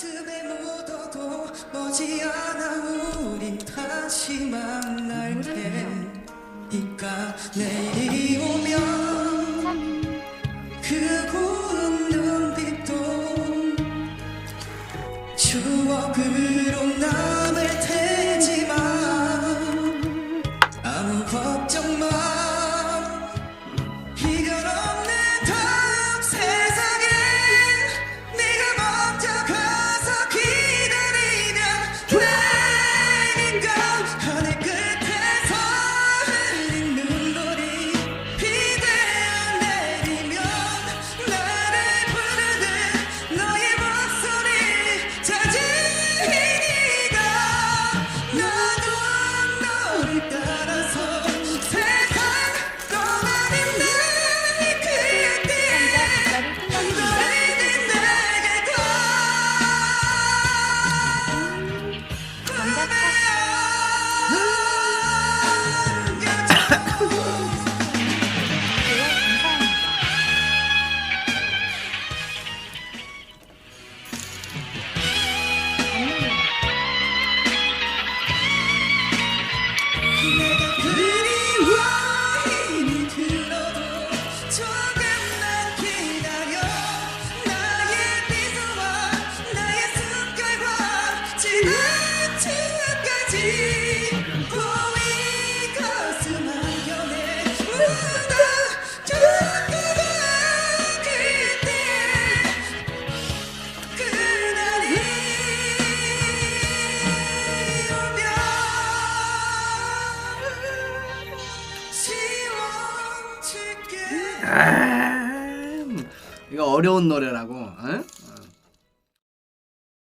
가슴에 묻어도 머지않아 우린 다시 만날 테니까 음. 내일이 오면 그 고운 눈빛도 추억으로 남을 테지만 아무 걱정 마. 아, 음. 이거 어려운 노래라고. 응?